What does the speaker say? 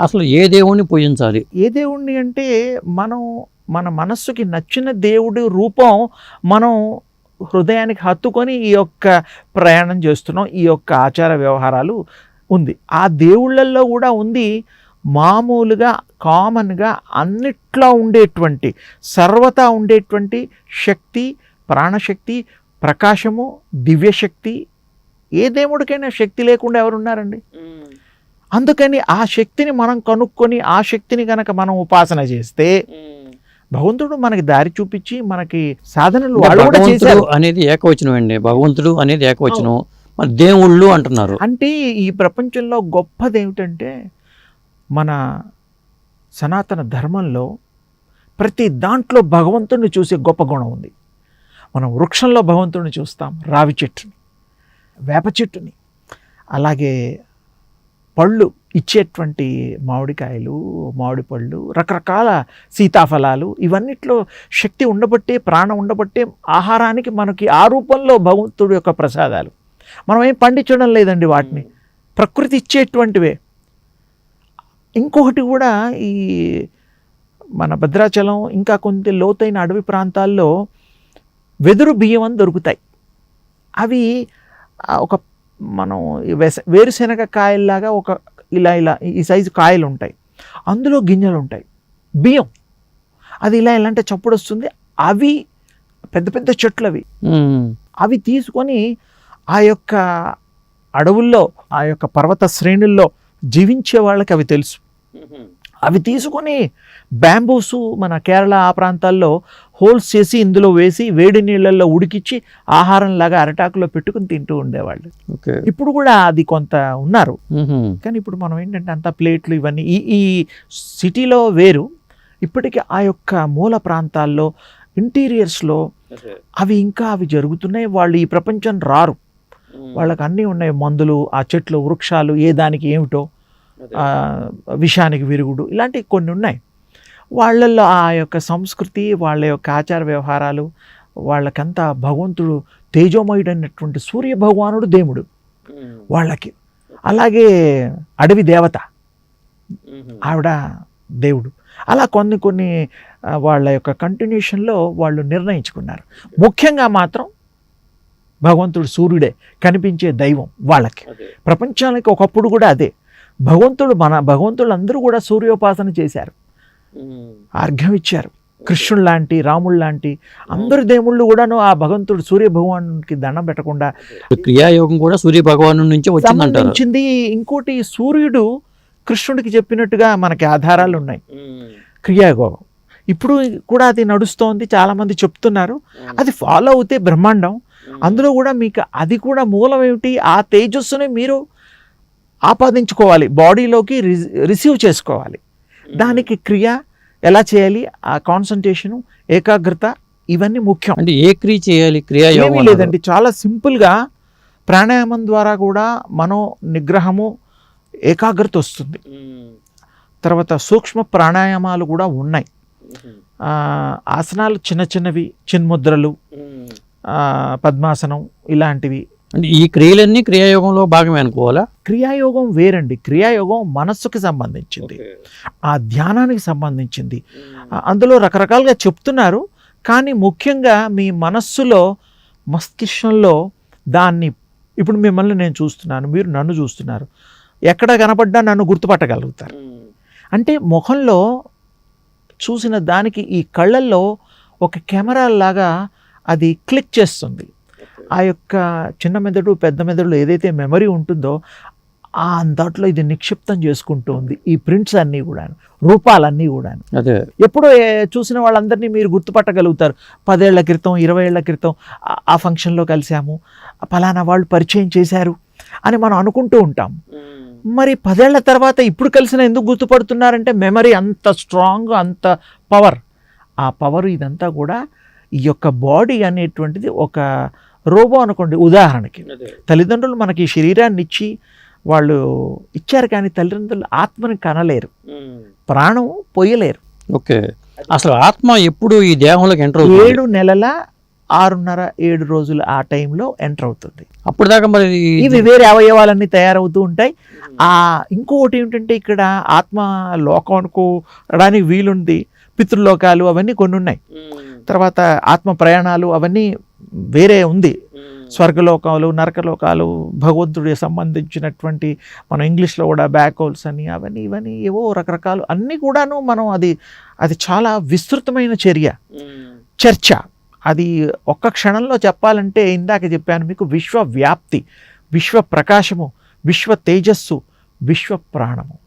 అసలు ఏ దేవుణ్ణి పూజించాలి? ఏ దేవుణ్ణి అంటే మనం మన మనస్సుకి నచ్చిన దేవుడి రూపం మనం హృదయానికి హత్తుకొని ఈ యొక్క ప్రయాణం చేస్తున్నాం ఈ యొక్క ఆచార వ్యవహారాలు ఉంది. ఆ దేవుళ్ళల్లో కూడా ఉంది మామూలుగా కామన్గా అన్నిట్లో ఉండేటువంటి సర్వతా ఉండేటువంటి శక్తి ప్రాణశక్తి ప్రకాశము దివ్యశక్తి ఏ దేవుడికైనా శక్తి లేకుండా ఎవరున్నారండి? అందుకని ఆ శక్తిని మనం కనుక్కొని ఆ శక్తిని గనక మనం ఉపాసన చేస్తే భగవంతుడు మనకి దారి చూపించి మనకి సాధనలు వాళ్ళు కూడా చేశారు. అనేది ఏకవచనం అండి. భగవంతుడు అనేది ఏకవచనం. దేవుళ్ళు అంటున్నారు. అంటే ఈ ప్రపంచంలో గొప్పది ఏమిటంటే మన సనాతన ధర్మంలో ప్రతి దాంట్లో భగవంతుడిని చూసే గొప్ప గుణం ఉంది. మనం వృక్షంలో భగవంతుడిని చూస్తాం రావి చెట్టుని వేప చెట్టుని అలాగే పళ్ళు ఇచ్చేటువంటి మామిడికాయలు మామిడి పళ్ళు రకరకాల సీతాఫలాలు ఇవన్నిట్లో శక్తి ఉండబట్టే ప్రాణం ఉండబట్టే ఆహారానికి మనకి ఆ రూపంలో భగవంతుడి యొక్క ప్రసాదాలు. మనం ఏం పండించడం లేదండి వాటిని. ప్రకృతి ఇచ్చేటువంటివే. ఇంకొకటి కూడా ఈ మన భద్రాచలం ఇంకా కొంత లోతైన అడవి ప్రాంతాల్లో వెదురు బియ్యం అని దొరుకుతాయి. అవి ఒక మనం వేరుశెనగ కాయల్లాగా ఒక ఇలా ఇలా ఈ సైజు కాయలు ఉంటాయి అందులో గింజలు ఉంటాయి బియ్యం. అది ఇలా ఇలా అంటే చప్పుడు వస్తుంది అవి పెద్ద పెద్ద చెట్లు అవి. అవి తీసుకొని ఆ యొక్క అడవుల్లో ఆ యొక్క పర్వత శ్రేణుల్లో జీవించే వాళ్ళకి అవి తెలుసు. అవి తీసుకొని బ్యాంబూసు మన కేరళ ఆ ప్రాంతాల్లో హోల్స్ చేసి ఇందులో వేసి వేడి నీళ్ళల్లో ఉడికిచ్చి ఆహారంలాగా అరటాకులో పెట్టుకుని తింటూ ఉండేవాళ్ళు. ఓకే. ఇప్పుడు కూడా అది కొంత ఉన్నారు. కానీ ఇప్పుడు మనం ఏంటంటే అంత ప్లేట్లు ఇవన్నీ ఈ ఈ సిటీలో వేరు. ఇప్పటికీ ఆ యొక్క మూల ప్రాంతాల్లో ఇంటీరియర్స్లో అవి ఇంకా అవి జరుగుతున్నాయి. వాళ్ళు ఈ ప్రపంచం రారు. వాళ్ళకి అన్నీ ఉన్నాయి. మందులు ఆ చెట్లు వృక్షాలు ఏ దానికి ఏమిటో ఆ, విషానికి విరుగుడు ఇలాంటివి కొన్ని ఉన్నాయి. వాళ్ళల్లో ఆ యొక్క సంస్కృతి వాళ్ళ యొక్క ఆచార వ్యవహారాలు వాళ్ళకంతా భగవంతుడు తేజోమయుడైనటువంటి సూర్య భగవానుడు దేవుడు. వాళ్ళకి. అలాగే అడవి దేవత ఆవిడ దేవుడు. అలా కొన్ని కొన్ని వాళ్ళ యొక్క కంటిన్యూషన్లో వాళ్ళు నిర్ణయించుకున్నారు. ముఖ్యంగా మాత్రం భగవంతుడు సూర్యుడే కనిపించే దైవం వాళ్ళకి. ప్రపంచానికి ఒకప్పుడు కూడా అదే. భగవంతుడు మన భగవంతుడు అందరూ కూడా సూర్యోపాసన చేశారు. అర్ఘ్యం ఇచ్చారు కృష్ణుడు లాంటి రాముడు లాంటి అందరు దేవుళ్ళు కూడాను ఆ భగవంతుడు సూర్య భగవానుడికి దండం పెట్టకుండా క్రియాయోగం కూడా సూర్య భగవాను నుంచి సంబంధించింది ఇంకోటి సూర్యుడు కృష్ణుడికి చెప్పినట్టుగా మనకి ఆధారాలు ఉన్నాయి. క్రియాయోగం. ఇప్పుడు కూడా అది నడుస్తోంది చాలా మంది చెప్తున్నారు అది ఫాలో అవుతే బ్రహ్మాండం. అందులో కూడా మీకు అది కూడా మూలం ఏమిటి ఆ తేజస్సుని మీరు ఆపాదించుకోవాలి బాడీలోకి రిసీవ్ చేసుకోవాలి. దానికి క్రియ ఎలా చేయాలి? ఆ కాన్సన్ట్రేషను ఏకాగ్రత ఇవన్నీ ముఖ్యం. అంటే ఏ క్రియ చేయాలి? క్రియాయోగం ఏమీ. లేదండి. చాలా సింపుల్గా ప్రాణాయామం ద్వారా కూడా మనో నిగ్రహము ఏకాగ్రత వస్తుంది. తర్వాత సూక్ష్మ ప్రాణాయామాలు కూడా ఉన్నాయి. ఆ, ఆసనాలు చిన్న చిన్నవి చిన్ముద్రలు ఆ, పద్మాసనం ఇలాంటివి. అంటే ఈ క్రియలన్నీ క్రియాయోగంలో భాగమే అనుకోవాలా? క్రియాయోగం వేరండి. క్రియాయోగం మనస్సుకి సంబంధించింది. ఆ ధ్యానానికి సంబంధించింది. అందులో రకరకాలుగా చెప్తున్నారు. కానీ ముఖ్యంగా మీ మనస్సులో మస్తిష్కంలో దాన్ని ఇప్పుడు మిమ్మల్ని నేను చూస్తున్నాను మీరు నన్ను చూస్తున్నారు. ఎక్కడ కనపడ్డా నన్ను గుర్తుపట్టగలుగుతారు. అంటే ముఖంలో చూసిన దానికి ఈ కళ్ళల్లో ఒక కెమెరా లాగా అది క్లిక్ చేస్తుంది. ఆ యొక్క చిన్న మెదడు పెద్ద మెదడులో ఏదైతే మెమరీ ఉంటుందో దాంట్లో ఇది నిక్షిప్తం చేసుకుంటూ ఉంది. ఈ ప్రింట్స్ అన్నీ కూడా రూపాలన్నీ కూడా అదే. ఎప్పుడో చూసిన వాళ్ళందరినీ మీరు గుర్తుపట్టగలుగుతారు. పదేళ్ళ క్రితం ఇరవై ఏళ్ళ క్రితం ఆ- ఫంక్షన్లో కలిసాము ఫలానా వాళ్ళు పరిచయం చేశారు అని మనం అనుకుంటూ ఉంటాం. మరి పదేళ్ళ తర్వాత ఇప్పుడు కలిసిన ఎందుకు గుర్తుపడుతున్నారంటే మెమరీ అంత స్ట్రాంగ్ అంత పవర్ ఆ పవర్ ఇదంతా కూడా ఈ యొక్క బాడీ అనేటువంటిది ఒక రోబో అనుకోండి ఉదాహరణకి. తల్లిదండ్రులు మనకి శరీరాన్ని ఇచ్చి వాళ్ళు ఇచ్చారు కానీ తల్లిదండ్రులు ఆత్మని కనలేరు. ప్రాణం పొయ్యలేరు. ఓకే. అసలు ఆత్మ ఎప్పుడు ఈ దేహంలోకి ఎంటర్ అవుతుంది? ఏడు నెలల ఆరున్నర ఏడు రోజులు ఆ టైంలో ఎంటర్ అవుతుంది. అప్పుడు దాకా మరి ఇవి వేరే అవయవాలన్నీ తయారవుతూ ఉంటాయి. ఆ ఇంకొకటి ఏంటంటే ఇక్కడ ఆత్మ లోకం అనుకోవడానికి వీలుంది. పితృలోకాలు అవన్నీ కొన్ని ఉన్నాయి. తర్వాత ఆత్మ ప్రయాణాలు అవన్నీ వేరే ఉంది. స్వర్గలోకాలు నరకలోకాలు భగవంతుడికి సంబంధించినటువంటి మనం ఇంగ్లీష్లో కూడా బ్యాక్ హోల్స్ అని అవన్నీ ఇవన్నీ ఏవో రకరకాలు అన్నీ కూడాను మనం అది అది చాలా విస్తృతమైన చర్య. చర్చ. అది ఒక్క క్షణంలో చెప్పాలంటే ఇందాక చెప్పాను మీకు విశ్వ వ్యాప్తి విశ్వ ప్రకాశము విశ్వ తేజస్సు విశ్వ ప్రాణము